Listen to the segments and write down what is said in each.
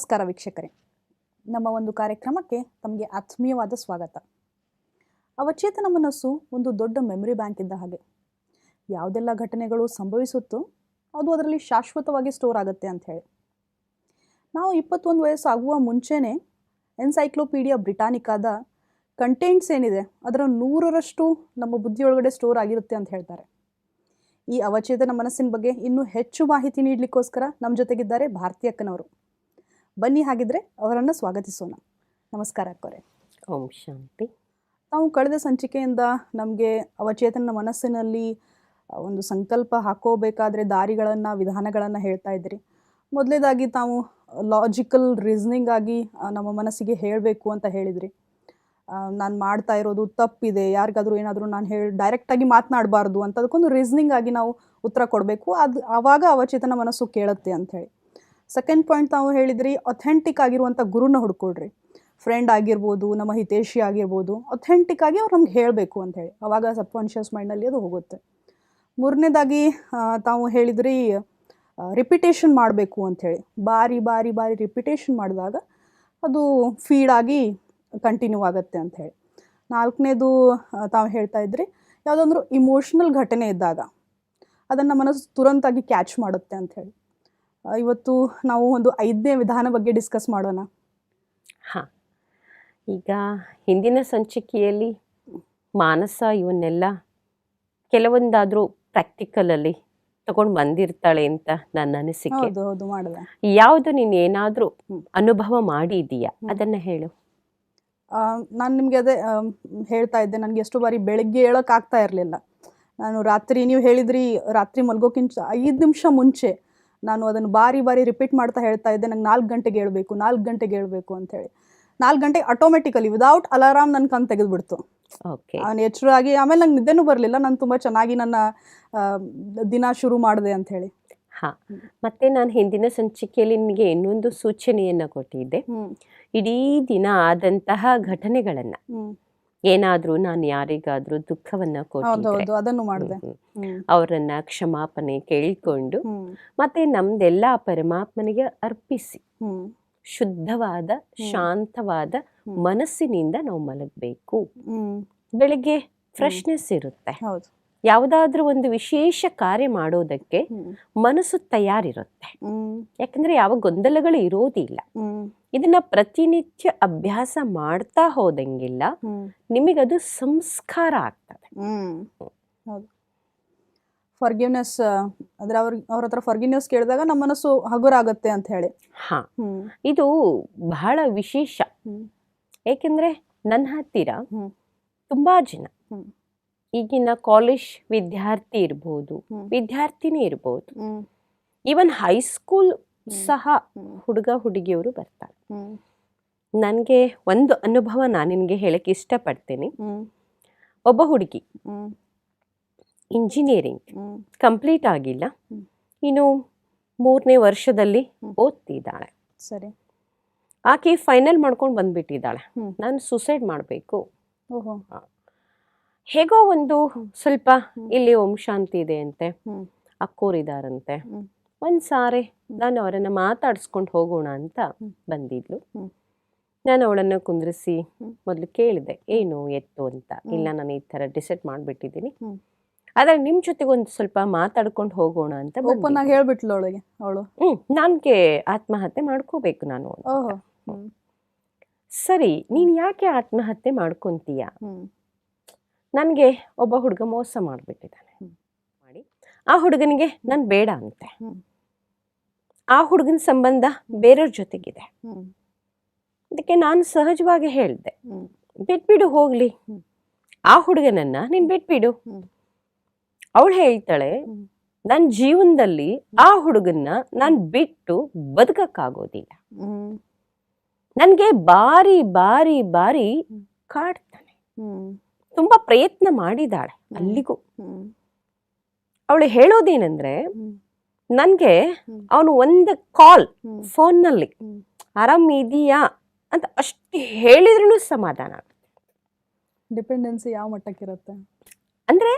ನಮಸ್ಕಾರ ವೀಕ್ಷಕರೇ. ನಮ್ಮ ಒಂದು ಕಾರ್ಯಕ್ರಮಕ್ಕೆ ತಮಗೆ ಆತ್ಮೀಯವಾದ ಸ್ವಾಗತ. ಅವಚೇತನ ಮನಸ್ಸು ಒಂದು ದೊಡ್ಡ ಮೆಮೊರಿ ಬ್ಯಾಂಕ್ ಇದ್ದ ಹಾಗೆ. ಯಾವುದೆಲ್ಲ ಘಟನೆಗಳು ಸಂಭವಿಸುತ್ತೋ ಅದು ಅದರಲ್ಲಿ ಶಾಶ್ವತವಾಗಿ ಸ್ಟೋರ್ ಆಗುತ್ತೆ ಅಂತ ಹೇಳಿ. ನಾವು ಇಪ್ಪತ್ತೊಂದು ವಯಸ್ಸು ಆಗುವ ಮುಂಚೆನೇ ಎನ್ಸೈಕ್ಲೋಪೀಡಿಯಾ ಬ್ರಿಟಾನಿಕಾದ ಕಂಟೆಂಟ್ಸ್ ಏನಿದೆ, ಅದರ ನೂರರಷ್ಟು ನಮ್ಮ ಬುದ್ಧಿಯೊಳಗಡೆ ಸ್ಟೋರ್ ಆಗಿರುತ್ತೆ ಅಂತ ಹೇಳ್ತಾರೆ. ಈ ಅವಚೇತನ ಮನಸ್ಸಿನ ಬಗ್ಗೆ ಇನ್ನೂ ಹೆಚ್ಚು ಮಾಹಿತಿ ನೀಡಲಿಕ್ಕೋಸ್ಕರ ನಮ್ಮ ಜೊತೆಗಿದ್ದಾರೆ ಭಾರತಿ ಅಕ್ಕನವರು. ಬನ್ನಿ ಹಾಗಿದ್ರೆ ಅವರನ್ನು ಸ್ವಾಗತಿಸೋಣ. ನಮಸ್ಕಾರ ಕೊರೆ ಓಂ ಶಾಂತಿ. ನಾವು ಕಳೆದ ಸಂಚಿಕೆಯಿಂದ ನಮಗೆ ಅವಚೇತನ ಮನಸ್ಸಿನಲ್ಲಿ ಒಂದು ಸಂಕಲ್ಪ ಹಾಕೋಬೇಕಾದ್ರೆ ದಾರಿಗಳನ್ನು ವಿಧಾನಗಳನ್ನು ಹೇಳ್ತಾ ಇದ್ರಿ ಮೊದಲೇದಾಗಿ ತಾವು ಲಾಜಿಕಲ್ ರೀಸನಿಂಗ್ ಆಗಿ ನಮ್ಮ ಮನಸ್ಸಿಗೆ ಹೇಳಬೇಕು ಅಂತ ಹೇಳಿದ್ರಿ. ನಾನು ಮಾಡ್ತಾ ಇರೋದು ತಪ್ಪಿದೆ ಯಾರಿಗಾದರೂ ಏನಾದರೂ ನಾನು ಹೇಳಿ ಡೈರೆಕ್ಟಾಗಿ ಮಾತನಾಡಬಾರ್ದು ಅಂತ ಅದಕ್ಕೊಂದು ರೀಸನಿಂಗ್ ಆಗಿ ನಾವು ಉತ್ತರ ಕೊಡಬೇಕು. ಅದು ಆವಾಗ ಅವಚೇತನ ಮನಸ್ಸು ಕೇಳುತ್ತೆ ಅಂಥೇಳಿ. ಸೆಕೆಂಡ್ ಪಾಯಿಂಟ್ ತಾವು ಹೇಳಿದ್ರಿ ಅಥೆಂಟಿಕ್ ಆಗಿರುವಂಥ ಗುರುನ ಹುಡ್ಕೊಳ್ರಿ. ಫ್ರೆಂಡ್ ಆಗಿರ್ಬೋದು, ನಮ್ಮ ಹಿತೇಶಿ ಆಗಿರ್ಬೋದು ಅಥೆಂಟಿಕ್ ಆಗಿ ಅವ್ರು ನಮ್ಗೆ ಹೇಳಬೇಕು ಅಂತ ಹೇಳಿ. ಅವಾಗ ಸಬ್ ಕಾನ್ಷಿಯಸ್ ಮೈಂಡಲ್ಲಿ ಅದು ಹೋಗುತ್ತೆ. ಮೂರನೇದಾಗಿ ತಾವು ಹೇಳಿದ್ರಿ ರಿಪಿಟೇಷನ್ ಮಾಡಬೇಕು ಅಂಥೇಳಿ ಬಾರಿ ಬಾರಿ ಬಾರಿ ರಿಪಿಟೇಷನ್ ಮಾಡಿದಾಗ ಅದು ಫೀಡ್ ಆಗಿ ಕಂಟಿನ್ಯೂ ಆಗುತ್ತೆ ಅಂಥೇಳಿ ನಾಲ್ಕನೇದು ತಾವು ಹೇಳ್ತಾ ಇದ್ರಿ, ಯಾವುದಂದ್ರೂ ಇಮೋಷ್ನಲ್ ಘಟನೆ ಇದ್ದಾಗ, ಅದನ್ನು ಮನಸ್ಸು ತುರಂತಾಗಿ ಕ್ಯಾಚ್ ಮಾಡುತ್ತೆ ಅಂಥೇಳಿ ಇವತ್ತು ನಾವು ಒಂದು ಐದನೇ ವಿಧಾನ ಬಗ್ಗೆ ಡಿಸ್ಕಸ್ ಮಾಡೋಣ. ಹಾ. ಈಗ ಹಿಂದಿನ ಸಂಚಿಕೆಯಲ್ಲಿ ಮಾನಸ ಇವನ್ನೆಲ್ಲ ಕೆಲವೊಂದಾದರೂ ಪ್ರಾಕ್ಟಿಕಲಲ್ಲಿ ತಗೊಂಡು ಬಂದಿರ್ತಾಳೆ ಅಂತ ನನ್ನ ಅನಿಸಿಕೆ. ಹೌದು ಹೌದು ಮಾಡಿದೆ. ಯಾವುದು ನೀನು ಏನಾದರೂ ಅನುಭವ ಮಾಡಿದೀಯಾ? ಅದನ್ನು ಹೇಳು. ನಾನು ನಿಮಗೆ ಅದೇ ಹೇಳ್ತಾ ಇದ್ದೆ ನನಗೆ ಎಷ್ಟು ಬಾರಿ ಬೆಳಗ್ಗೆ ಹೇಳೋಕ್ಕಾಗ್ತಾ ಆಗ್ತಾ ಇರಲಿಲ್ಲ. ನಾನು ರಾತ್ರಿ ನೀವು ಹೇಳಿದ್ರಿ ರಾತ್ರಿ ಮಲ್ಗೋಕ್ಕಿಂತ ಐದು ನಿಮಿಷ ಮುಂಚೆ ನಾನು ಅದನ್ನು ಬಾರಿ ಬಾರಿ ರಿಪೀಟ್ ಮಾಡ್ತಾ ಹೇಳ್ತಾ ಇದ್ದೆ ನಂಗೆ ನಾಲ್ಕು ಗಂಟೆಗೆ ಹೇಳಬೇಕು ನಾಲ್ಕು ಗಂಟೆಗೆ ಹೇಳಬೇಕು ಅಂತ ಹೇಳಿ ನಾಲ್ಕು ಗಂಟೆಗೆ ಆಟೋಮೆಟಿಕಲಿ ವಿದೌಟ್ ಅಲಾರಾಮ್ ನನ್ನ ಕಣ್ ತೆಗೆದುಬಿಡ್ತು. ಓಕೆ ಅವನು ಎಚ್ಚರಾಗಿ ಆಮೇಲೆ ನಂಗೆ ನಿದ್ದೆನೂ ಬರಲಿಲ್ಲ ನಾನು ತುಂಬ ಚೆನ್ನಾಗಿ ನನ್ನ ದಿನ ಶುರು ಮಾಡಿದೆ ಹೇಳಿ ಹಾಂ. ಮತ್ತೆ ನಾನು ಹಿಂದಿನ ಸಂಚಿಕೆಯಲ್ಲಿ ನಿಮಗೆ ಇನ್ನೊಂದು ಸೂಚನೆಯನ್ನು ಕೊಟ್ಟಿದ್ದೆ. ಇಡೀ ದಿನ ಆದಂತಹ ಘಟನೆಗಳನ್ನು. ಏನಾದರೂ ನಾನು ಯಾರಿಗಾದ್ರೂ ದುಃಖವನ್ನ ಅದನ್ನು ಮಾಡಿದೆ. ಹ್ಮ್. ಅವರನ್ನ ಕ್ಷಮಾಪಣೆ ಕೇಳಿಕೊಂಡು ಮತ್ತೆ ನಮ್ದೆಲ್ಲ ಪರಮಾತ್ಮನಿಗೆ ಅರ್ಪಿಸಿ. ಶುದ್ಧವಾದ ಶಾಂತವಾದ. ಮನಸ್ಸಿನಿಂದ ನಾವು ಮಲಗಬೇಕು. ಬೆಳಿಗ್ಗೆ ಫ್ರೆಶ್ನೆಸ್ ಇರುತ್ತೆ. ಹೌದು. ಯಾವುದಾದ್ರೂ ಒಂದು ವಿಶೇಷ ಕಾರ್ಯ ಮಾಡೋದಕ್ಕೆ ಮನಸ್ಸು ತಯಾರಿರುತ್ತೆ. ಯಾಕಂದ್ರೆ ಯಾವ ಗೊಂದಲಗಳು ಇರೋದಿಲ್ಲ. ಇದನ್ನ ಪ್ರತಿನಿತ್ಯ ಅಭ್ಯಾಸ ಮಾಡ್ತಾ ಹೋದಂಗಿಲ್ಲ. ನಿಮಗದು ಸಂಸ್ಕಾರ ಆಗ್ತದೆ. ಫರ್ಗಿವ್ನೆಸ್ ಅಂದ್ರೆ ಅವ್ರ ಅವ್ರ ಹತ್ರ ಫರ್ಗಿವ್ನೆಸ್ ಕೇಳಿದಾಗ ನಮ್ಮ ಮನಸ್ಸು ಹಗುರಾಗುತ್ತೆ ಅಂತ ಹೇಳಿ. ಹಾ. ಇದು ಬಹಳ ವಿಶೇಷ. ಏಕೆಂದ್ರೆ ನನ್ನ ಹತ್ತಿರ ತುಂಬಾ ಜನ. ಈಗಿನ ಕಾಲೇಜ್ ವಿದ್ಯಾರ್ಥಿ ಇರ್ಬೋದು ವಿದ್ಯಾರ್ಥಿನೇ ಇರ್ಬೋದು. ಈವನ್ ಹೈಸ್ಕೂಲ್ ಸಹ ಹುಡುಗ ಹುಡುಗಿಯವರು ಬರ್ತಾರೆ. ನನಗೆ ಒಂದು ಅನುಭವ ನಾನು ನಿನಗೆ ಹೇಳಕ್ಕೆ ಇಷ್ಟಪಡ್ತೀನಿ. ಒಬ್ಬ ಹುಡುಗಿ. ಇಂಜಿನಿಯರಿಂಗ್ ಕಂಪ್ಲೀಟ್ ಆಗಿಲ್ಲ. ಇನ್ನು ಮೂರನೇ ವರ್ಷದಲ್ಲಿ. ಓದ್ತಿದ್ದಾಳೆ. ಸರಿ. ಆಕೆ ಫೈನಲ್ ಮಾಡ್ಕೊಂಡು ಬಂದ್ಬಿಟ್ಟಿದ್ದಾಳೆ. ನಾನು ಸುಸೈಡ್ ಮಾಡಬೇಕು. ಹೇಗೋ ಒಂದು ಸ್ವಲ್ಪ ಇಲ್ಲಿ ಓಂ ಶಾಂತಿ ಇದೆ ಅಂತೆ. ಅಕ್ಕೋರಿದಾರಂತೆ. ಒಂದು ಸಾರಿ ನಾನು ಅವರನ್ನ ಮಾತಾಡಿಸ್ಕೊಂಡು ಹೋಗೋಣ ಅಂತ ಬಂದಿದ್ಲು. ನಾನು ಅವಳನ್ನು ಕುಂದ್ರಿಸಿ. ಮೊದಲು ಕೇಳಿದೆ ಏನು ಎತ್ತು ಅಂತ? ಇಲ್ಲ ನಾನು ಈ ಥರ ಡಿಸೈಡ್ ಮಾಡಿಬಿಟ್ಟಿದ್ದೀನಿ. ಆದ್ರೆ ನಿಮ್ಮ ಜೊತೆಗೆ ಒಂದು ಸ್ವಲ್ಪ ಮಾತಾಡ್ಕೊಂಡು ಹೋಗೋಣ ಅಂತ ಓಪನ್ ಆಗಿ ಹೇಳ್ಬಿಟ್ಲು ಅವಳಿಗೆ ಅವಳು. ಹ್ಮ್ ನನಗೆ ಆತ್ಮಹತ್ಯೆ ಮಾಡ್ಕೋಬೇಕು ನಾನು ಸರಿ ನೀನು ಯಾಕೆ ಆತ್ಮಹತ್ಯೆ ಮಾಡ್ಕೊಂತೀಯ? ನನಗೆ ಒಬ್ಬ ಹುಡುಗ ಮೋಸ ಮಾಡಿಬಿಟ್ಟಿದ್ದಾನೆ. ಮಾಡಿ. ಆ ಹುಡುಗನಿಗೆ ನಾನು ಬೇಡ ಅಂತೆ. ಆ ಹುಡುಗನ ಸಂಬಂಧ ಬೇರೆಯವ್ರ ಜೊತೆಗಿದೆ. ಅದಕ್ಕೆ ನಾನು ಸಹಜವಾಗಿ ಹೇಳಿದೆ. ಬಿಟ್ಬಿಡು ಹೋಗ್ಲಿ. ಆ ಹುಡುಗನನ್ನ ನೀನು ಬಿಟ್ಬಿಡು. ಅವಳು ಹೇಳ್ತಾಳೆ ನನ್ನ ಜೀವನದಲ್ಲಿ ಆ ಹುಡುಗನ್ನ ನಾನು ಬಿಟ್ಟು ಬದುಕಕ್ಕಾಗೋದಿಲ್ಲ. ನನಗೆ ಬಾರಿ ಬಾರಿ ಬಾರಿ ಕಾಡ್ತಾನೆ. ತುಂಬಾ ಪ್ರಯತ್ನ ಮಾಡಿದಾಳೆ ಅಲ್ಲಿಗೂ. ಅವಳು ಹೇಳೋದೇನೆಂದ್ರೆ ನನಗೆ ಅವನು ಒಂದು ಕಾಲ್ ಫೋನ್ನಲ್ಲಿ ಇದೆಯಾ? ಅಂತ ಅಷ್ಟು ಹೇಳಿದ್ರೂ ಸಮಾಧಾನ ಆಗುತ್ತೆ. ಡಿಪೆಂಡೆನ್ಸಿ ಯಾವ ಮಟ್ಟಕ್ಕಿರುತ್ತೆ? ಅಂದ್ರೆ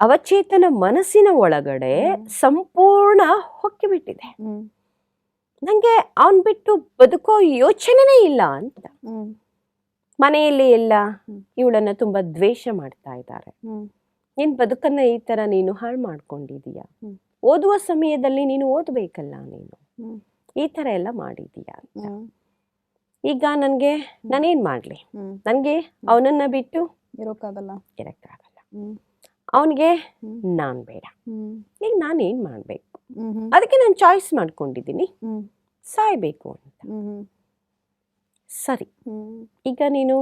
ಅವಚೇತನ ಮನಸ್ಸಿನ ಒಳಗಡೆ ಸಂಪೂರ್ಣ ಹೊಕ್ಕಿ ಬಿಟ್ಟಿದೆ ಹ್ಮ್. ನನಗೆ ಅವನ್ ಬಿಟ್ಟು ಬದುಕೋ ಯೋಚನೆನೇ ಇಲ್ಲ ಅಂತ. ಮನೆಯಲ್ಲಿ ಎಲ್ಲ. ಇವಳನ್ನ ತುಂಬಾ ದ್ವೇಷ ಮಾಡ್ತಾ ಇದ್ದಾರೆ. ನಿನ್ ಬದುಕನ್ನ ಈ ತರ ನೀನು ಹಾಳು ಮಾಡ್ಕೊಂಡಿದೀಯ? ಓದುವ ಸಮಯದಲ್ಲಿ ನೀನು ಓದ್ಬೇಕಲ್ಲ ನೀನು? ಈ ತರ ಎಲ್ಲ ಮಾಡಿದೀಯ ಈಗ ನನ್ಗೆ ನಾನೇನ್ ಮಾಡ್ಲಿ? ನನ್ಗೆ ಅವನನ್ನ ಬಿಟ್ಟು ಇರೋಕ್ಕಾಗಲ್ಲ. ಇರಕ್ಕಾಗಲ್ಲ. ಅವನಿಗೆ. ನಾನ್ ಬೇಡ. ಈಗ ನಾನೇನ್ ಮಾಡ್ಬೇಕು? ಅದಕ್ಕೆ ನಾನು ಚಾಯ್ಸ್ ಮಾಡ್ಕೊಂಡಿದ್ದೀನಿ. ಸಾಯ್ಬೇಕು ಅಂತ. ಸರಿ. ಈಗ ನೀನು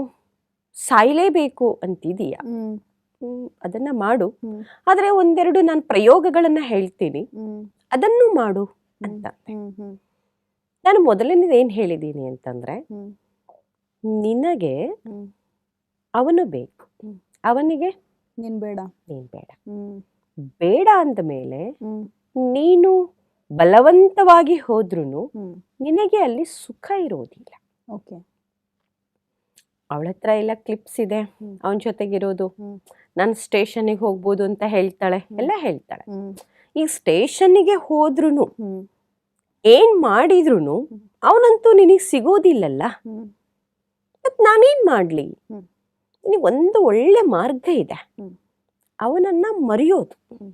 ಸಾಯ್ಲೇಬೇಕು ಅಂತಿದೀಯ. ಅದನ್ನ ಮಾಡು. ಆದರೆ ಒಂದೆರಡು ನಾನು ಪ್ರಯೋಗಗಳನ್ನ ಹೇಳ್ತೀನಿ. ಅದನ್ನು ಮಾಡು ಅಂತ. ನಾನು ಮೊದಲನೇದು ಏನ್ ಹೇಳಿದ್ದೀನಿ ಅಂತಂದ್ರೆ ನಿನಗೆ ಅವನು ಬೇಕು. ಅವನಿಗೆ ನೀನ್ ಬೇಡ. ನೀನ್ ಬೇಡ. ಬೇಡ ಅಂದ ಮೇಲೆ ನೀನು ಬಲವಂತವಾಗಿ ಹೋದ್ರೂ ನಿನಗೆ ಅಲ್ಲಿ ಸುಖ ಇರೋದಿಲ್ಲ. ಓಕೆ. ಅವಳ ಹತ್ರ ಎಲ್ಲ ಕ್ಲಿಪ್ಸ್ ಇದೆ. ಅವನ ಜೊತೆಗಿರೋದು. ನಾನು ಸ್ಟೇಷನ್ಗೆ ಹೋಗ್ಬೋದು ಅಂತ ಹೇಳ್ತಾಳೆ. ಎಲ್ಲ ಹೇಳ್ತಾಳೆ. ಈ ಸ್ಟೇಷನ್ಗೆ ಹೋದ್ರೂ ಏನ್ ಮಾಡಿದ್ರು ಅವನಂತೂ ನಿನಗೆ ಸಿಗೋದಿಲ್ಲಲ್ಲ? ಮತ್ ನಾನೇನ್ ಮಾಡ್ಲಿ. ನಿನಗೆ ಒಂದು ಒಳ್ಳೆ ಮಾರ್ಗ ಇದೆ. ಅವನನ್ನ ಮರೆಯೋದು.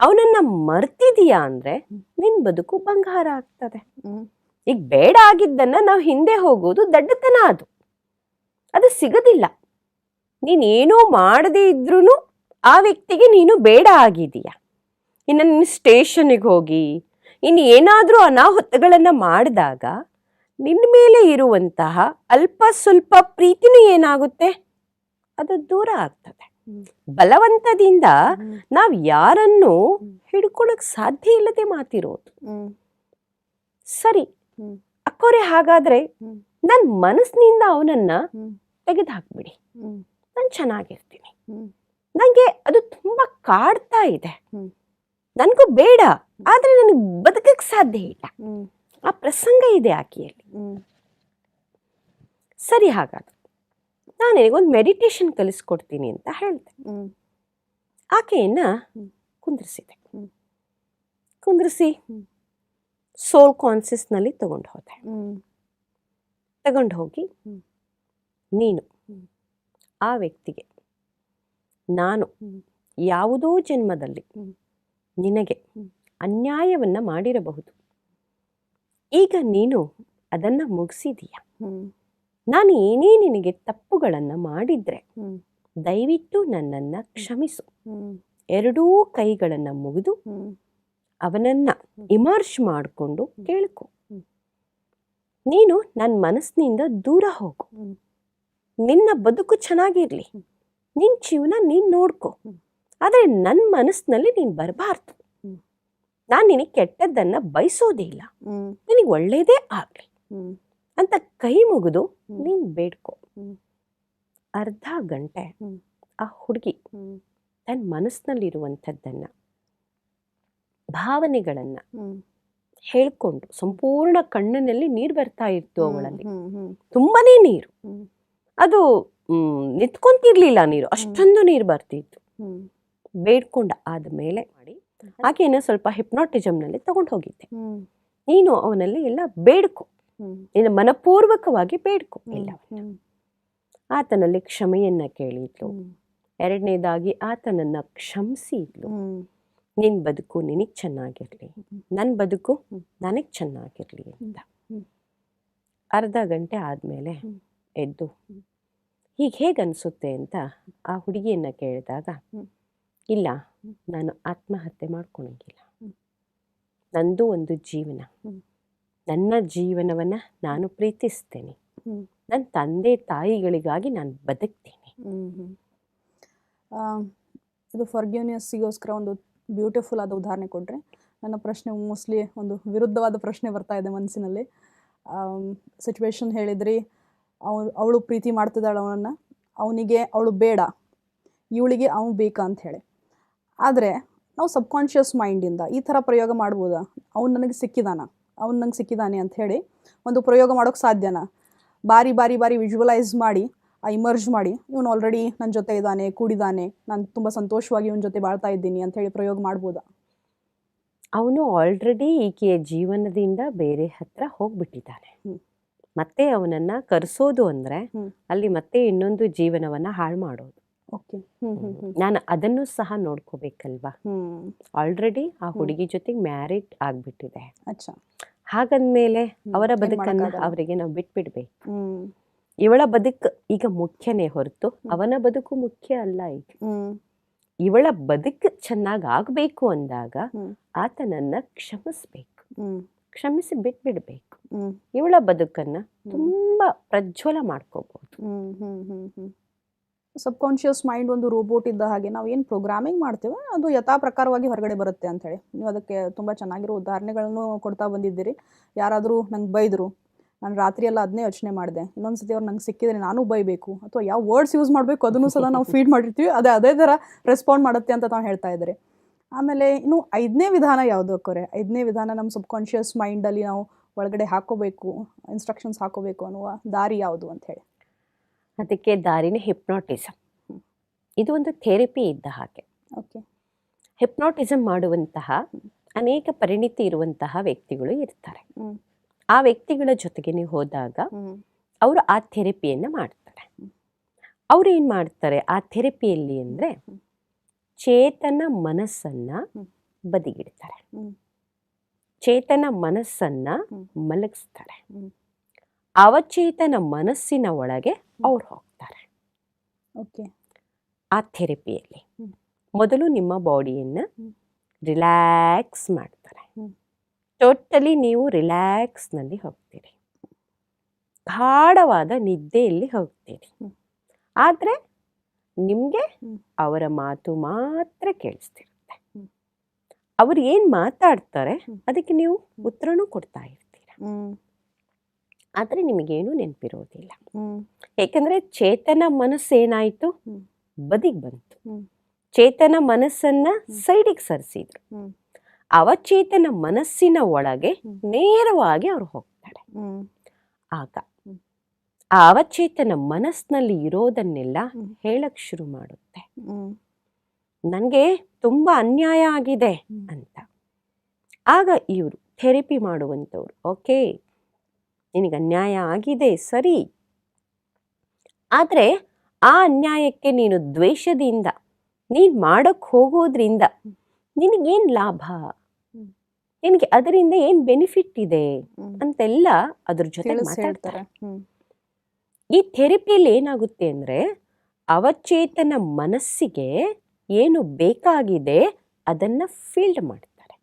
ಅವನನ್ನ ಮರ್ತಿದೀಯಾ ಅಂದ್ರೆ. ನಿನ್ ಬದುಕು ಬಂಗಾರ ಆಗ್ತದೆ. ಈಗ ಬೇಡ ಆಗಿದ್ದನ್ನ ನಾವು ಹಿಂದೆ ಹೋಗೋದು ದಡ್ಡತನ ಅದು. ಅದು ಸಿಗದಿಲ್ಲ. ನೀನೇನೋ ಮಾಡದೇ ಇದ್ರೂ ಆ ವ್ಯಕ್ತಿಗೆ ನೀನು ಬೇಡ ಆಗಿದೀಯ ಇನ್ನು ನೀನು ಸ್ಟೇಷನಿಗೆ ಹೋಗಿ ಇನ್ನು ಏನಾದರೂ ಅನಾಹುತಗಳನ್ನು ಮಾಡಿದಾಗ ನಿನ್ನ ಮೇಲೆ ಇರುವಂತಹ ಅಲ್ಪ ಸ್ವಲ್ಪ ಪ್ರೀತಿನೂ ಏನಾಗುತ್ತೆ? ಅದು ದೂರ ಆಗ್ತದೆ. ಬಲವಂತದಿಂದ ನಾವು ಯಾರನ್ನು. ಹಿಡ್ಕೊಳಕ್ ಸಾಧ್ಯ ಇಲ್ಲದೆ ಮಾತಿರೋದು. ಸರಿ. ಅಕ್ಕೋರೆ ಹಾಗಾದ್ರೆ ನನ್ನ ನನ್ ಮನಸ್ಸಿನಿಂದ ಅವನನ್ನ. ತೆಗೆದು ಹಾಕ್ಬಿಡಿ ನಾನು ಚೆನ್ನಾಗಿರ್ತೀನಿ. ನನಗೆ ನಂಗೆ ಅದು ತುಂಬಾ ಕಾಡ್ತಾ ಇದೆ. ನನಗೂ ಬೇಡ ಆದ್ರೆ ನನಗೆ ಬದುಕಕ್ ಸಾಧ್ಯ ಇಲ್ಲ. ಆ ಪ್ರಸಂಗ ಇದೆ ಆಕೆಯಲ್ಲಿ. ಸರಿ ಹಾಗಾದ್ರೆ ನಾನು ನಿನಗೊಂದು ಮೆಡಿಟೇಷನ್ ಕಲಿಸ್ಕೊಡ್ತೀನಿ ಅಂತ ಹೇಳಿದೆ. ಆಕೆಯನ್ನ. ಕುಂದ್ರಿಸಿದೆ. ಕುಂದ್ರಿಸಿ. ಸೋಲ್ ಕಾನ್ಸಿಯಸ್ನಲ್ಲಿ ತಗೊಂಡು ಹೋದೆ. ತಗೊಂಡು ಹೋಗಿ ನೀನು ಆ ವ್ಯಕ್ತಿಗೆ ನಾನು ಯಾವುದೋ ಜನ್ಮದಲ್ಲಿ ನಿನಗೆ ಅನ್ಯಾಯವನ್ನು ಮಾಡಿರಬಹುದು. ಈಗ ನೀನು ಅದನ್ನ ಮುಗಿಸಿದೀಯ. ನಾನು ಏನೇ ನಿನಗೆ ತಪ್ಪುಗಳನ್ನ ಮಾಡಿದ್ರೆ ದಯವಿಟ್ಟು ನನ್ನನ್ನ ಕ್ಷಮಿಸು. ಎರಡೂ ಕೈಗಳನ್ನ ಮುಗಿದು ಅವನನ್ನ ಇಮರ್ಶ್ ಮಾಡಿಕೊಂಡು ಕೇಳ್ಕೊ. ನೀನು ನನ್ನ ಮನಸ್ಸಿನಿಂದ ದೂರ ಹೋಗು. ನಿನ್ನ ಬದುಕು ಚೆನ್ನಾಗಿರ್ಲಿ. ನಿನ್ನ ನಿನ್ ಜೀವನ ನೀನು ನೋಡ್ಕೊ. ಆದರೆ ನನ್ನ ಮನಸ್ಸಿನಲ್ಲಿ ನೀನು ಬರಬಾರ್ದು. ನಾನು ನಿನಗೆ ಕೆಟ್ಟದ್ದನ್ನು ಬಯಸೋದೇ ಇಲ್ಲ. ನಿನಗೆ ಒಳ್ಳೇದೇ ಆಗಲಿ. ಅಂತ ಕೈ ಮುಗಿದು ನೀನು ಬೇಡ್ಕೊ. ಅರ್ಧ ಗಂಟೆ ಆ ಹುಡುಗಿ ತನ್ನ ಮನಸ್ಸಿನಲ್ಲಿರುವಂಥದ್ದನ್ನ ಭಾವನೆಗಳನ್ನ ಹೇಳ್ಕೊಂಡು ಸಂಪೂರ್ಣ ಕಣ್ಣಿನಲ್ಲಿ ನೀರು ಬರ್ತಾ ಇತ್ತು ಅವಳಲ್ಲಿ. ತುಂಬಾನೇ ನೀರು. ಅದು ನಿಂತ್ಕೊಂತಿರ್ಲಿಲ್ಲ ನೀರು. ಅಷ್ಟೊಂದು ನೀರು ಬರ್ತಿತ್ತು. ಬೇಡ್ಕೊಂಡ ಆದ ಮೇಲೆ ಮಾಡಿ ಆಕೆಯನ್ನ ಸ್ವಲ್ಪ ಹಿಪ್ನಾಟಿಸಮ್ನಲ್ಲಿ ತಗೊಂಡು ಹೋಗಿದ್ದೆ. ನೀನು ಅವನಲ್ಲಿ ಎಲ್ಲ ಬೇಡ್ಕೊ. ನಿನ್ನ ಮನಪೂರ್ವಕವಾಗಿ ಬೇಡ್ಕೊ ಇಲ್ಲ ಆತನಲ್ಲಿ ಕ್ಷಮೆಯನ್ನ ಕೇಳಿದ್ಲು. ಎರಡನೇದಾಗಿ ಆತನನ್ನ ಕ್ಷಮಿಸಿದ್ಲು. ಹ್ಮ್ ನಿನ್ ಬದುಕು ನಿನಗ್ ಚೆನ್ನಾಗಿರಲಿ. ನನ್ನ ಬದುಕು ನನಗೆ ಚೆನ್ನಾಗಿರಲಿ ಅಂತ. ಅರ್ಧ ಗಂಟೆ ಆದಮೇಲೆ ಎದ್ದು. ಈಗ ಹೀಗೆ ಹೇಗೆ ಅನ್ಸುತ್ತೆ ಅಂತ ಆ ಹುಡುಗಿಯನ್ನ ಕೇಳಿದಾಗ ಇಲ್ಲ ನಾನು ಆತ್ಮಹತ್ಯೆ ಮಾಡ್ಕೊಳಂಗಿಲ್ಲ. ನಂದು ಒಂದು ಜೀವನ. ನನ್ನ ಜೀವನವನ್ನ ನಾನು ಪ್ರೀತಿಸ್ತೇನೆ. ನನ್ನ ತಂದೆ ತಾಯಿಗಳಿಗಾಗಿ ನಾನು ಬದುಕ್ತೀನಿ. ಇದು ಫರ್ಗ್ಯೂನಿಯಸ್ಸಿಗೋಸ್ಕರ ಒಂದು ಬ್ಯೂಟಿಫುಲ್ ಆದ ಉದಾಹರಣೆ ಕೊಟ್ಟರೆ ನನ್ನ ಪ್ರಶ್ನೆ ಮೋಸ್ಟ್ಲಿ ಒಂದು ವಿರುದ್ಧವಾದ ಪ್ರಶ್ನೆ ಬರ್ತಾ ಇದೆ ಮನಸ್ಸಿನಲ್ಲಿ. ಸಿಚುವೇಶನ್ ಹೇಳಿದ್ರಿ ಅವಳು ಅವಳು ಪ್ರೀತಿ ಮಾಡ್ತಿದ್ದಾಳೆ ಅವನನ್ನು, ಅವನಿಗೆ ಅವಳು ಬೇಡ, ಇವಳಿಗೆ ಅವನು ಬೇಕಾ ಅಂತ ಹೇಳಿ. ಆದರೆ, ನಾವು ಸಬ್ಕಾನ್ಷಿಯಸ್ ಮೈಂಡಿಂದ ಈ ಥರ ಪ್ರಯೋಗ ಮಾಡ್ಬೋದಾ? ಅವ್ನು ನನಗೆ ಸಿಕ್ಕಿದಾನ, ಅವ್ನು ನಂಗೆ ಸಿಕ್ಕಿದಾನೆ ಅಂತ ಹೇಳಿ ಒಂದು ಪ್ರಯೋಗ ಮಾಡೋಕ್ಕೆ ಸಾಧ್ಯನಾ? ಬಾರಿ ಬಾರಿ ಬಾರಿ ವಿಜುವಲೈಸ್ ಮಾಡಿ ಇಮರ್ಜ್ ಮಾಡಿ ಇವನು ಆಲ್ರೆಡಿ ನನ್ನ ಜೊತೆ ಇದ್ದಾನೆ ಕೂಡಿದಾನೆ ನಾನು ತುಂಬ ಸಂತೋಷವಾಗಿ ಇವನ ಜೊತೆ ಬಾಳ್ತಾ ಇದ್ದೀನಿ ಅಂತ ಹೇಳಿ ಪ್ರಯೋಗ ಮಾಡ್ಬೋದಾ? ಅವನು ಆಲ್ರೆಡಿ ಈಕೆಯ ಜೀವನದಿಂದ ಬೇರೆ ಹತ್ರ ಹೋಗ್ಬಿಟ್ಟಿದ್ದಾನೆ. ಮತ್ತೆ ಅವನನ್ನ ಕರೆಸೋದು ಅಂದ್ರೆ ಅಲ್ಲಿ ಮತ್ತೆ ಇನ್ನೊಂದು ಜೀವನವನ್ನ ಹಾಳು ಮಾಡೋದು. ನಾನು ಅದನ್ನು ಸಹ ನೋಡ್ಕೋಬೇಕಲ್ವಾ? ಆಲ್ರೆಡಿ ಆ ಹುಡುಗಿ ಜೊತೆ ಮ್ಯಾರಿಡ್ ಆಗ್ಬಿಟ್ಟಿದೆ. ಹಾಗಂದ್ಮೇಲೆ ಅವರ ಬದುಕನ್ನ ಅವರಿಗೆ ನಾವು ಬಿಟ್ಬಿಡ್ಬೇಕು. ಇವಳ ಬದುಕು ಈಗ ಮುಖ್ಯನೇ ಹೊರತು ಅವನ ಬದುಕು ಮುಖ್ಯ ಅಲ್ಲ ಈಗ. ಇವಳ ಬದುಕು ಚೆನ್ನಾಗಿ ಆಗಬೇಕು ಅಂದಾಗ ಆತನನ್ನ ಕ್ಷಮಿಸ್ಬೇಕು. ಕ್ಷಮಿಸಿ ಬಿಟ್ಬಿಡ್ಬೇಕು. ಇವಳ ಬದುಕನ್ನ ತುಂಬಾ ಪ್ರಜ್ವಲ ಮಾಡ್ಕೋಬಹುದು ಸಬ್ ಕಾನ್ಶಿಯಸ್ ಮೈಂಡ್ ಒಂದು ರೋಬೋಟ್ ಇದ್ದ ಹಾಗೆ ನಾವು ಏನು ಪ್ರೋಗ್ರಾಮಿಂಗ್ ಮಾಡ್ತೇವೆ ಅದು ಯಥಾ ಪ್ರಕಾರವಾಗಿ ಹೊರಗಡೆ ಬರುತ್ತೆ ಅಂತ ಹೇಳಿ. ನೀವು ಅದಕ್ಕೆ ತುಂಬ ಚೆನ್ನಾಗಿರೋ ಉದಾಹರಣೆಗಳನ್ನು ಕೊಡ್ತಾ ಬಂದಿದ್ದೀರಿ. ಯಾರಾದರೂ ನಂಗೆ ಬೈದರು ನಾನು ರಾತ್ರಿ ಎಲ್ಲ ಅದನ್ನೇ ಯೋಚನೆ ಮಾಡಿದೆ. ಇನ್ನೊಂದು ಸತಿ ಅವ್ರು ನಂಗೆ ಸಿಕ್ಕಿದ್ರೆ ನಾನು ಬೈಬೇಕು. ಅಥವಾ ಯಾವ ವರ್ಡ್ಸ್ ಯೂಸ್ ಮಾಡಬೇಕು ಅದನ್ನು ಸಲ ನಾವು ಫೀಡ್ ಮಾಡಿರ್ತೀವಿ. ಅದೇ ಅದೇ ಥರ ರೆಸ್ಪಾಂಡ್ ಮಾಡುತ್ತೆ ಅಂತ ತಾವು ಹೇಳ್ತಾ ಇದ್ದಾರೆ ಆಮೇಲೆ ಇನ್ನು ಐದನೇ ವಿಧಾನ ಯಾವುದು ಅಕ್ಕೋರೆ? ಐದನೇ ವಿಧಾನ ನಮ್ಮ ಸಬ್ಕಾನ್ಷಿಯಸ್ ಮೈಂಡಲ್ಲಿ ನಾವು ಒಳಗಡೆ ಹಾಕೋಬೇಕು ಇನ್ಸ್ಟ್ರಕ್ಷನ್ಸ್ ಹಾಕೋಬೇಕು ಅನ್ನುವ ದಾರಿ ಯಾವುದು ಅಂತ ಹೇಳಿ. ಅದಕ್ಕೆ ದಾರಿನೇ ಹಿಪ್ನೋಟಿಸಮ್ ಇದು ಒಂದು ಥೆರಪಿ ಇದ್ದ ಹಾಗೆ. ಓಕೆ. ಹಿಪ್ನೋಟಿಸಮ್ ಮಾಡುವಂತಹ ಅನೇಕ ಪರಿಣಿತಿ ಇರುವಂತಹ ವ್ಯಕ್ತಿಗಳು ಇರ್ತಾರೆ. ಆ ವ್ಯಕ್ತಿಗಳ ಜೊತೆಗೆ ನೀವು ಹೋದಾಗ ಅವರು ಆ ಥೆರಪಿಯನ್ನು ಮಾಡ್ತಾರೆ. ಅವ್ರು ಏನು ಮಾಡ್ತಾರೆ ಆ ಥೆರಪಿಯಲ್ಲಿ ಅಂದರೆ ಚೇತನ ಮನಸ್ಸನ್ನು. ಬದಿಗಿಡ್ತಾರೆ. ಚೇತನ ಮನಸ್ಸನ್ನು. ಮಲಗಿಸ್ತಾರೆ. ಅವಚೇತನ ಮನಸ್ಸಿನ ಒಳಗೆ ಅವ್ರು ಹೋಗ್ತಾರೆ. ಓಕೆ. ಆ ಥೆರಪಿಯಲ್ಲಿ ಮೊದಲು ನಿಮ್ಮ ಬಾಡಿಯನ್ನು ರಿಲ್ಯಾಕ್ಸ್ ಮಾಡ್ತಾರೆ. ಟೋಟಲಿ ನೀವು ರಿಲ್ಯಾಕ್ಸ್ನಲ್ಲಿ ಹೋಗ್ತೀರಿ. ಗಾಢವಾದ ನಿದ್ದೆಯಲ್ಲಿ ಹೋಗ್ತೀರಿ. ಆದರೆ ನಿಮಗೆ ಅವರ ಮಾತು ಮಾತ್ರ ಕೇಳಿಸ್ತಿರುತ್ತೆ. ಅವ್ರು ಏನು ಮಾತಾಡ್ತಾರೆ ಅದಕ್ಕೆ ನೀವು ಉತ್ತರನೂ ಕೊಡ್ತಾ ಇರ್ತೀರ. ಆದರೆ ನಿಮಗೇನು ನೆನಪಿರೋದಿಲ್ಲ. ಏಕೆಂದರೆ ಚೇತನ ಮನಸ್ಸೇನಾಯಿತು. ಬದಿಗೆ ಬಂತು. ಚೇತನ ಮನಸ್ಸನ್ನು ಸೈಡಿಗೆ ಸರಿಸಿದ್ರು. ಅವಚೇತನ ಮನಸ್ಸಿನ ಒಳಗೆ ನೇರವಾಗಿ ಅವ್ರು ಹೋಗ್ತಾರೆ. ಆಗ ಆ ಅವಚೇತನ ಮನಸ್ಸಿನಲ್ಲಿ ಇರೋದನ್ನೆಲ್ಲ. ಹೇಳಕ್ ಶುರು ಮಾಡುತ್ತೆ. ನನಗೆ ತುಂಬಾ ಅನ್ಯಾಯ ಆಗಿದೆ ಅಂತ. ಆಗ ಇವರು ಥೆರಪಿ ಮಾಡುವಂಥವ್ರು ಓಕೆ ನಿನಗೆ ಅನ್ಯಾಯ ಆಗಿದೆ ಸರಿ. ಆದರೆ ಆ ಅನ್ಯಾಯಕ್ಕೆ ನೀನು ದ್ವೇಷದಿಂದ ನೀನು ಮಾಡೋಕ್ಕೆ ಹೋಗೋದ್ರಿಂದ ನಿನಗೇನು ಲಾಭ. ನಿನಗೆ ಅದರಿಂದ ಏನು ಬೆನಿಫಿಟ್ ಇದೆ? ಅಂತೆಲ್ಲ ಅದ್ರ ಜೊತೆ ಮಾತಾಡ್ತಾರೆ. ಈ ಥೆರಪಿಯಲ್ಲಿ ಏನಾಗುತ್ತೆ ಅಂದರೆ ಅವಚೇತನ ಮನಸ್ಸಿಗೆ ಏನು ಬೇಕಾಗಿದೆ ಅದನ್ನ ಫೀಲ್ಡ್ ಮಾಡ್ತಾರೆ.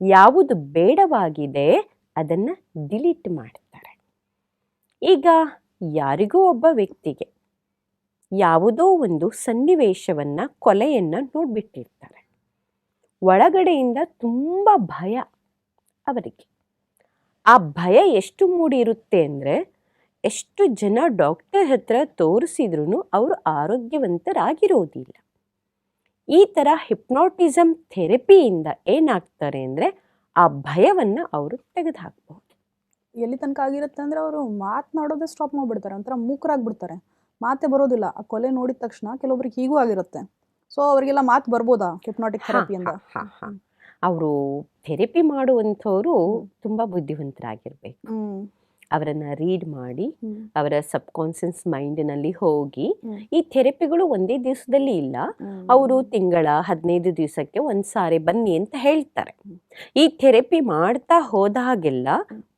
ಯಾವುದು ಬೇಡವಾಗಿದೆ ಅದನ್ನ ಡಿಲೀಟ್ ಮಾಡ್ತಾರೆ. ಈಗ ಯಾರಿಗೂ ಒಬ್ಬ ವ್ಯಕ್ತಿಗೆ ಯಾವುದೋ ಒಂದು ಸನ್ನಿವೇಶವನ್ನ ಕೊಲೆಯನ್ನ ನೋಡ್ಬಿಟ್ಟಿರ್ತಾರೆ. ಒಳಗಡೆಯಿಂದ ತುಂಬ ಭಯ ಅವರಿಗೆ. ಆ ಭಯ ಎಷ್ಟು ಮೂಡಿರುತ್ತೆ ಅಂದರೆ ಎಷ್ಟು ಜನ ಡಾಕ್ಟರ್ ಹತ್ರ ತೋರಿಸಿದ್ರೂ ಅವರು ಆರೋಗ್ಯವಂತರಾಗಿರೋದಿಲ್ಲ. ಈ ಥರ ಹಿಪ್ನೋಟಿಸಮ್ ಥೆರಪಿಯಿಂದ ಏನಾಗ್ತಾರೆ ಅಂದರೆ ಆ ಭಯವನ್ನು ಅವರು ತೆಗೆದುಹಾಕ್ಬಹುದು. ಎಲ್ಲಿ ತನಕ ಆಗಿರುತ್ತೆ ಅಂದರೆ ಅವರು ಮಾತನಾಡೋದೇ ಸ್ಟಾಪ್ ಮಾಡಿಬಿಡ್ತಾರೆ, ಒಂಥರ ಮೂಕರಾಗ್ಬಿಡ್ತಾರೆ. ಮಾತೇ ಬರೋದಿಲ್ಲ, ಆ ಕೊಲೆ ನೋಡಿದ ತಕ್ಷಣ ಕೆಲವೊಬ್ರಿಗೆ ಹೀಗೂ ಆಗಿರುತ್ತೆ. ಸೊ ಅವರಿಗೆಲ್ಲ ಮಾತು ಬರ್ಬೋದಾ ಹಿಪ್ನಾಟಿಕ್ ಥೆರಪಿಯಿಂದ ಅವರು ಥೆರಪಿ ಮಾಡುವಂಥವರು ತುಂಬಾ ಬುದ್ಧಿವಂತರಾಗಿರ್ಬೇಕು. ಅವರನ್ನ ರೀಡ್ ಮಾಡಿ ಅವರ ಸಬ್ಕಾನ್ಸೆನ್ಸ್ ಮೈಂಡ್ನಲ್ಲಿ ಹೋಗಿ ಈ ಥೆರಪಿಗಳು ಒಂದೇ ದಿವಸದಲ್ಲಿ ಇಲ್ಲ. ಅವರು ತಿಂಗಳ ಹದಿನೈದು ದಿವಸಕ್ಕೆ ಒಂದು ಸಾರಿ ಬನ್ನಿ ಅಂತ ಹೇಳ್ತಾರೆ. ಈ ಥೆರಪಿ ಮಾಡ್ತಾ ಹೋದಾಗೆಲ್ಲ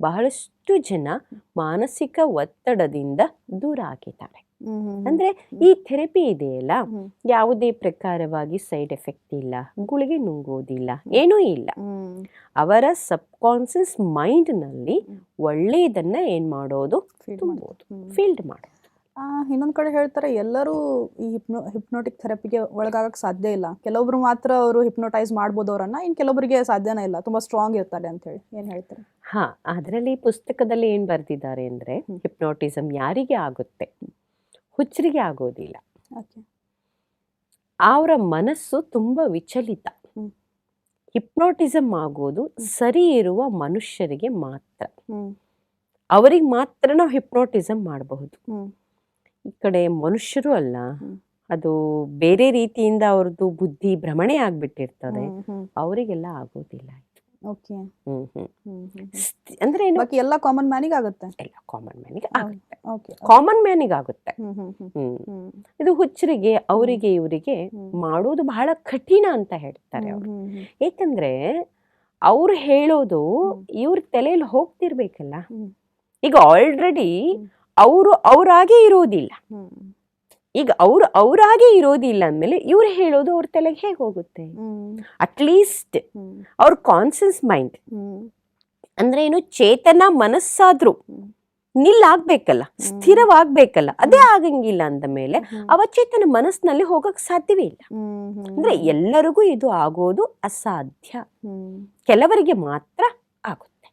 ಬಹಳಷ್ಟು ಜನ ಮಾನಸಿಕ ಒತ್ತಡದಿಂದ ದೂರ ಆಗಿದ್ದಾರೆ. ಅಂದ್ರೆ ಈ ಥೆರಪಿ ಇದೆಯಲ್ಲ ಯಾವುದೇ ಪ್ರಕಾರವಾಗಿ ಸೈಡ್ ಎಫೆಕ್ಟ್ ಇಲ್ಲ ಗುಳಿಗೆ ನುಂಗೋದಿಲ್ಲ ಏನೂ ಇಲ್ಲ. ಅವರ ಸಬ್ ಕಾನ್ಸಿಯಸ್ ಮೈಂಡ್ನಲ್ಲಿ ಒಳ್ಳೆಯದನ್ನ ಏನ್ ಮಾಡೋದು? ತುಂಬೋದು. ಫೀಲ್ಡ್ ಮಾಡೋದು. ಇನ್ನೊಂದ್ ಕಡೆ ಹೇಳ್ತಾರೆ ಎಲ್ಲರೂ ಈ ಹಿಪ್ನೋ ಹಿಪ್ನೋಟಿಕ್ ಥೆರಪಿಗೆ ಒಳಗಾಗಕ್ ಸಾಧ್ಯ ಇಲ್ಲ. ಕೆಲವೊಬ್ರು ಮಾತ್ರ ಅವರು ಹಿಪ್ನೋಟೈಸ್ ಮಾಡ್ಬೋದು ಅವರನ್ನ ಇನ್ ಕೆಲವೊಬ್ಬರಿಗೆ ಸಾಧ್ಯನೇ ಇಲ್ಲ. ತುಂಬಾ ಸ್ಟ್ರಾಂಗ್ ಇರ್ತಾರೆ ಅಂತ ಹೇಳಿ. ಏನ್ ಹೇಳ್ತಾರೆ? ಹಾ ಅದರಲ್ಲಿ ಪುಸ್ತಕದಲ್ಲಿ ಏನ್ ಬರ್ದಿದ್ದಾರೆ ಅಂದ್ರೆ. ಹಿಪ್ನೋಟಿಸಮ್ ಯಾರಿಗೆ ಆಗುತ್ತೆ? ಹುಚ್ಚರಿಗೆ ಆಗೋದಿಲ್ಲ. ಅವರ ಮನಸ್ಸು ತುಂಬ ವಿಚಲಿತ. ಹಿಪ್ನೋಟಿಸಮ್ ಆಗೋದು ಸರಿ ಇರುವ ಮನುಷ್ಯರಿಗೆ ಮಾತ್ರ. ಅವರಿಗೆ ಮಾತ್ರ ನಾವು ಹಿಪ್ನೋಟಿಸಮ್ ಮಾಡಬಹುದು. ಈ ಕಡೆ ಮನುಷ್ಯರು ಅಲ್ಲ ಅದು ಬೇರೆ ರೀತಿಯಿಂದ ಅವ್ರದ್ದು ಬುದ್ಧಿ ಭ್ರಮಣೆ ಆಗ್ಬಿಟ್ಟಿರ್ತದೆ. ಅವರಿಗೆಲ್ಲ ಆಗೋದಿಲ್ಲ. ಓಕೆ ಅಂದ್ರೆ ಏನು? ಬಾಕಿ ಎಲ್ಲ ಕಾಮನ್ ಮ್ಯಾನಿಗೆ ಆಗುತ್ತೆ? ಎಲ್ಲ ಕಾಮನ್ ಮ್ಯಾನಿಗೆ ಆಗುತ್ತೆ. ಓಕೆ ಕಾಮನ್ ಮ್ಯಾನಿಗೆ ಆಗುತ್ತೆ. ಇದು ಹುಚ್ಚರಿಗೆ ಅವರಿಗೆ ಇವರಿಗೆ ಮಾಡೋದು ಬಹಳ ಕಠಿಣ ಅಂತ ಹೇಳ್ತಾರೆ ಅವರು. ಏಕೆಂದ್ರೆ ಅವ್ರು ಹೇಳೋದು. ಇವ್ರ ತಲೆಯಲ್ಲಿ ಹೋಗ್ತಿರ್ಬೇಕಲ್ಲ. ಈಗ ಆಲ್ರೆಡಿ ಅವರು ಅವರಾಗೇ ಇರೋದಿಲ್ಲ. ಈಗ ಅವ್ರು ಅವರಾಗೆ ಇರೋದಿಲ್ಲ ಅಂದಮೇಲೆ ಇವ್ರು ಹೇಳೋದು ಅವ್ರ ತಲೆಗೆ ಹೇಗೆ ಹೋಗುತ್ತೆ? ಅಟ್ಲೀಸ್ಟ್ ಅವ್ರ ಕಾನ್ಸಿಯಸ್ ಮೈಂಡ್ ಅಂದ್ರೆ ಏನು ಚೇತನ ಮನಸ್ಸಾದ್ರೂ. ನಿಲ್ಲಾಗ್ಬೇಕಲ್ಲ ಸ್ಥಿರವಾಗ್ಬೇಕಲ್ಲ ಅದೇ ಆಗಂಗಿಲ್ಲ ಅಂದ ಮೇಲೆ. ಅವಚೇತನ ಮನಸ್ಸಿನಲ್ಲಿ ಹೋಗಕ್ ಸಾಧ್ಯವೇ ಇಲ್ಲ. ಅಂದ್ರೆ ಎಲ್ಲರಿಗೂ ಇದು ಆಗೋದು ಅಸಾಧ್ಯ. ಕೆಲವರಿಗೆ ಮಾತ್ರ ಆಗುತ್ತೆ.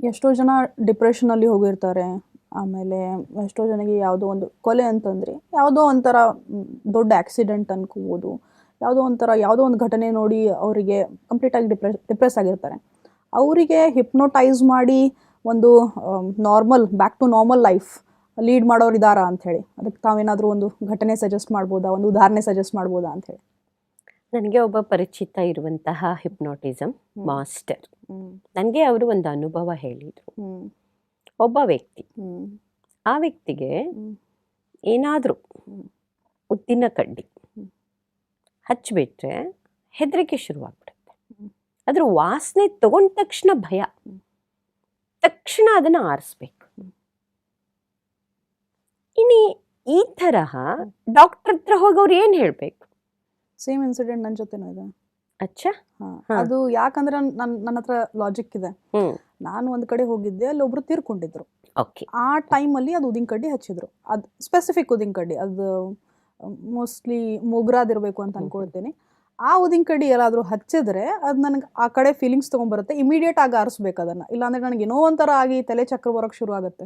ಎಷ್ಟೋ ಜನ ಡಿಪ್ರೆಷನ್ ಅಲ್ಲಿ ಹೋಗಿರ್ತಾರೆ. ಆಮೇಲೆ ಎಷ್ಟೋ ಜನಕ್ಕೆ ಯಾವುದೋ ಒಂದು ಕೊಲೆ ಅಂತಂದರೆ ಯಾವುದೋ ಒಂಥರ ದೊಡ್ಡ ಆಕ್ಸಿಡೆಂಟ್ ಅನ್ಕೋಬೋದು. ಯಾವುದೋ ಒಂಥರ ಯಾವುದೋ ಒಂದು ಘಟನೆ ನೋಡಿ ಅವರಿಗೆ ಕಂಪ್ಲೀಟಾಗಿ ಡಿಪ್ರೆಸ್ ಡಿಪ್ರೆಸ್ ಆಗಿರ್ತಾರೆ. ಅವರಿಗೆ ಹಿಪ್ನೋಟೈಸ್ ಮಾಡಿ ಒಂದು normal back to normal life lead ಮಾಡೋರು ಇದ್ದಾರಾ ಅಂಥೇಳಿ ಅದಕ್ಕೆ ತಾವೇನಾದರೂ ಒಂದು ಘಟನೆ ಸಜೆಸ್ಟ್ ಮಾಡ್ಬೋದಾ? ಒಂದು ಉದಾಹರಣೆ ಸಜೆಸ್ಟ್ ಮಾಡ್ಬೋದಾ ಅಂಥೇಳಿ ನನಗೆ ಒಬ್ಬ ಪರಿಚಿತ ಇರುವಂತಹ ಹಿಪ್ನೋಟಿಸಮ್ ಮಾಸ್ಟರ್ ನನಗೆ ಅವರು ಒಂದು ಅನುಭವ ಹೇಳಿದರು. ಒಬ್ಬ ವ್ಯಕ್ತಿ. ಹ್ಮ್. ಆ ವ್ಯಕ್ತಿಗೆ. ಏನಾದರೂ. ಉದ್ದಿನ ಕಡ್ಡಿ. ಹಚ್ಚಿಬಿಟ್ರೆ ಹೆದರಿಕೆ ಶುರುವಾಗ್ಬಿಡುತ್ತೆ. ಅದ್ರ ವಾಸನೆ ತಗೊಂಡ ತಕ್ಷಣ ಭಯ. ತಕ್ಷಣ ಅದನ್ನ ಆರಿಸ್ಬೇಕು. ಇನ್ನು ಈ ತರಹ ಡಾಕ್ಟರ್ ಹತ್ರ ಹೋಗಿ ಅವ್ರು ಏನು ಹೇಳ್ಬೇಕು? ಸೇಮ್ ಇನ್ಸಿಡೆಂಟ್ ನನ್ನ ಜೊತೆನೂ ಇದೆ. ಅಚ್ಚಾ. ಅದು ಯಾಕಂದ್ರೆ ನನ್ನ ನನ್ನ ಹತ್ರ ಲಾಜಿಕ್ ಇದೆ. ನಾನು ಒಂದ್ ಕಡೆ ಹೋಗಿದ್ದೆ ಅಲ್ಲಿ ಒಬ್ರು ತೀರ್ಕೊಂಡಿದ್ರು. ಓಕೆ ಆ ಟೈಮಲ್ಲಿ ಅದು ಉದಿನ ಕಡ್ಡಿ ಹಚ್ಚಿದ್ರು. ಅದು ಸ್ಪೆಸಿಫಿಕ್ ಉದಿನ ಕಡ್ಡಿ ಅದು ಮೋಸ್ಟ್ಲಿ ಮೊಗ್ರಾದಿರ್ಬೇಕು ಅಂತ ಅನ್ಕೊಳ್ತೇನೆ. ಆ ಉದಿನ ಕಡ್ಡಿ ಎಲ್ಲಾದ್ರೂ ಹಚ್ಚಿದ್ರೆ ಅದು ನನಗೆ ಆ ಕಡೆ ಫೀಲಿಂಗ್ಸ್ ತಗೊಂಡ್ಬರುತ್ತೆ ಇಮಿಡಿಯೇಟ್ ಆಗಿ ಆರಿಸ್ಬೇಕು ಅದನ್ನ. ಇಲ್ಲಾಂದ್ರೆ ನನಗೆ ಏನೋ ಒಂಥರ ಆಗಿ ತಲೆ ಚಕ್ರ ಬರೋಕ್ ಶುರು ಆಗುತ್ತೆ.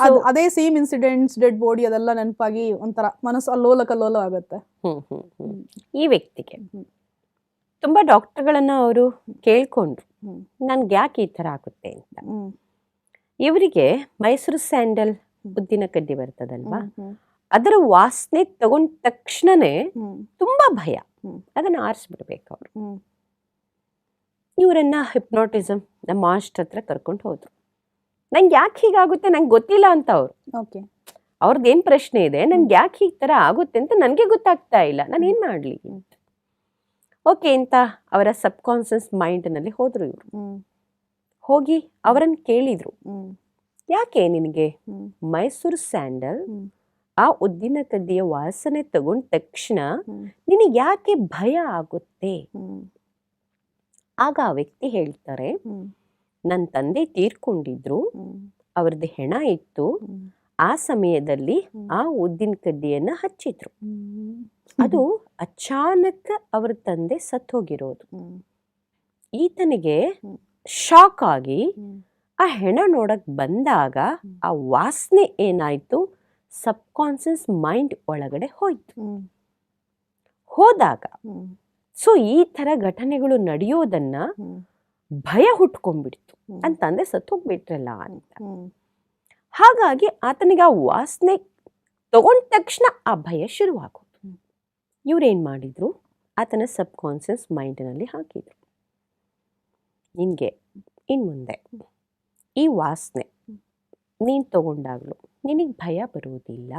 ಅದ್- ಅದೇ ಸೇಮ್ ಇನ್ಸಿಡೆಂಟ್ಸ್ ಡೆಡ್ ಬಾಡಿ ಅದೆಲ್ಲ ನೆನಪಾಗಿ ಒಂಥರ ಮನಸ್ಸು ಅಲ್ಲೋಲ ಕಲ್ಲೋಲ ಆಗುತ್ತೆ. ಈ ವ್ಯಕ್ತಿಗೆ. ತುಂಬಾ ಡಾಕ್ಟರ್ಗಳನ್ನ ಅವರು ಕೇಳ್ಕೊಂಡ್ರು. ನನ್ಗೆ ಯಾಕೆ ಈ ತರ ಆಗುತ್ತೆ ಅಂತ. ಇವರಿಗೆ ಮೈಸೂರು ಸ್ಯಾಂಡಲ್ ಬುದ್ದಿನ ಉದ್ದಿನ ಕಡ್ಡಿ ಬರ್ತದಲ್ವಾ? ಅದರ ವಾಸನೆ ತಗೊಂಡ ತಕ್ಷಣನೇ ತುಂಬಾ ಭಯ. ಅದನ್ನ ಆರಿಸ್ಬಿಡ್ಬೇಕು ಅವರು. ಇವರನ್ನ ಹಿಪ್ನೋಟಿಸಮ್ ನಮ್ಮ ಮಾಸ್ಟರ್ ಹತ್ರ ಕರ್ಕೊಂಡು ಹೋದ್ರು. ನಂಗೆ ಯಾಕೆ ಹೀಗಾಗುತ್ತೆ? ನಂಗೆ ಗೊತ್ತಿಲ್ಲ ಅಂತ ಅವ್ರು. ಓಕೆ. ಅವ್ರದ್ದು ಏನು ಪ್ರಶ್ನೆ ಇದೆ? ನನ್ಗೆ ಯಾಕೆ ಈ ತರ ಆಗುತ್ತೆ ಅಂತ ನನಗೆ ಗೊತ್ತಾಗ್ತಾ ಇಲ್ಲ. ನಾನು ಏನು ಮಾಡ್ಲಿ? ಅಂತ ಓಕೆ ಅಂತ ಅವರ ಸಬ್ ಕಾನ್ಸಿಯಸ್ ಮೈಂಡ್ನಲ್ಲಿ ಹೋದರು ಇವರು. ಹೋಗಿ ಅವರನ್ನು ಕೇಳಿದ್ರು. ಯಾಕೆ ನಿನಗೆ? ಮೈಸೂರು ಸ್ಯಾಂಡಲ್ ಆ ಉದ್ದಿನ ಕಡ್ಡಿಯ ವಾಸನೆ ತಗೊಂಡ ತಕ್ಷಣ. ನಿನಗೆ ಯಾಕೆ ಭಯ ಆಗುತ್ತೆ? ಆಗ ಆ ವ್ಯಕ್ತಿ ಹೇಳ್ತಾರೆ ನನ್ನ ತಂದೆ ತೀರ್ಕೊಂಡಿದ್ರು ಅವ್ರದ್ದು ಹೆಣ ಇತ್ತು ಆ ಸಮಯದಲ್ಲಿ ಆ ಉದ್ದಿನ ಕಡ್ಡಿಯನ್ನ ಹಚ್ಚಿದ್ರು. ಅದು ಅಚಾನಕ್ ಅವರ ತಂದೆ ಸತ್ತು ಹೋಗಿರೋದು. ಈತನಿಗೆ. ಶಾಕ್ ಆಗಿ ಆ ಹೆಣ ನೋಡಕ್ ಬಂದಾಗ ಆ ವಾಸನೆ ಏನಾಯ್ತು? ಸಬ್ ಕಾನ್ಸಿಯಸ್ ಮೈಂಡ್ ಒಳಗಡೆ ಹೋಯ್ತು. ಹೋದಾಗ ಸೊ ಈ ತರ ಘಟನೆಗಳು ನಡೆಯೋದನ್ನ ಭಯ ಹುಟ್ಕೊಂಡ್ಬಿಡ್ತು. ಅಂತಂದ್ರೆ ಸತ್ತೋಗ್ಬಿಟ್ರಲ್ಲ ತಂದೆ ಸತ್ತು ಹೋಗ್ಬಿಟ್ರಲ್ಲ ಅಂತ. ಹಾಗಾಗಿ ಆತನಿಗೆ ಆ ವಾಸನೆ ತಗೊಂಡ ತಕ್ಷಣ ಆ ಭಯ ಶುರುವಾಗೋದು ಇವ್ರೇನು ಮಾಡಿದರು? ಆತನ ಸಬ್ ಕಾನ್ಸಿಯಸ್ ಮೈಂಡ್ನಲ್ಲಿ ಹಾಕಿದರು. ನಿನಗೆ ಇನ್ನು ಮುಂದೆ ಈ ವಾಸನೆ ನೀನು ತಗೊಂಡಾಗ್ಲೂ ನಿನಗೆ ಭಯ ಬರುವುದಿಲ್ಲ.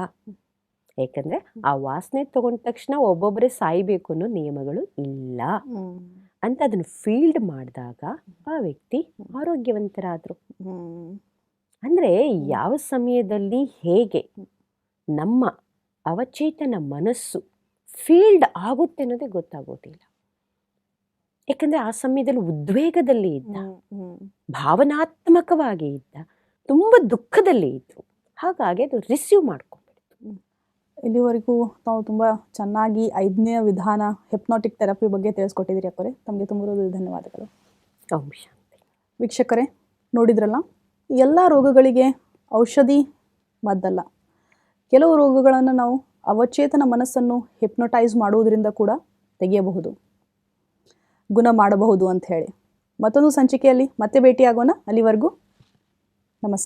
ಯಾಕಂದ್ರೆ ಆ ವಾಸನೆ ತಗೊಂಡ ತಕ್ಷಣ ಒಬ್ಬೊಬ್ಬರೇ ಸಾಯಬೇಕು ಅನ್ನೋ ನಿಯಮಗಳು ಇಲ್ಲ. ಅಂತ ಅದನ್ನು ಫೀಲ್ಡ್ ಮಾಡಿದಾಗ ಆ ವ್ಯಕ್ತಿ ಆರೋಗ್ಯವಂತರಾದರು. ಅಂದ್ರೆ ಯಾವ ಸಮಯದಲ್ಲಿ ಹೇಗೆ ನಮ್ಮ ಅವಚೇತನ ಮನಸ್ಸು ಫೀಲ್ಡ್ ಆಗುತ್ತೆ ಅನ್ನೋದೇ ಗೊತ್ತಾಗೋದಿಲ್ಲ. ಯಾಕಂದರೆ ಆ ಸಮಯದಲ್ಲಿ ಉದ್ವೇಗದಲ್ಲಿ ಇದ್ದ. ಭಾವನಾತ್ಮಕವಾಗಿ ಇದ್ದ ತುಂಬ ದುಃಖದಲ್ಲಿ ಇದ್ದರು ಹಾಗಾಗಿ ಅದು ರಿಸೀವ್ ಮಾಡ್ಕೊಂಡ್ಬಿಡ್ತು. ಇಲ್ಲಿವರೆಗೂ ತಾವು ತುಂಬ ಚೆನ್ನಾಗಿ ಐದನೇ ವಿಧಾನ ಹೆಪ್ನಾಟಿಕ್ ಥೆರಪಿ ಬಗ್ಗೆ ತಿಳಿಸ್ಕೊಟ್ಟಿದ್ದೀರಿ ಅಕ್ಕರೆ ತಮಗೆ ತುಂಬ ಧನ್ಯವಾದಗಳು. ಶಾಂತಿ ವೀಕ್ಷಕರೇ ನೋಡಿದ್ರಲ್ಲ? ಎಲ್ಲ ರೋಗಗಳಿಗೆ ಔಷಧಿ ಮದ್ದಲ್ಲ. ಕೆಲವು ರೋಗಗಳನ್ನು ನಾವು ಅವಚೇತನ ಮನಸ್ಸನ್ನು ಹಿಪ್ನೋಟೈಸ್ ಮಾಡುವುದರಿಂದ ಕೂಡ ತೆಗೆಯಬಹುದು. ಗುಣ ಮಾಡಬಹುದು ಅಂತ ಹೇಳಿ. ಮತ್ತೊಂದು ಸಂಚಿಕೆಯಲ್ಲಿ ಮತ್ತೆ ಭೇಟಿಯಾಗೋಣ. ಅಲ್ಲಿವರೆಗೂ ನಮಸ್ಕಾರ.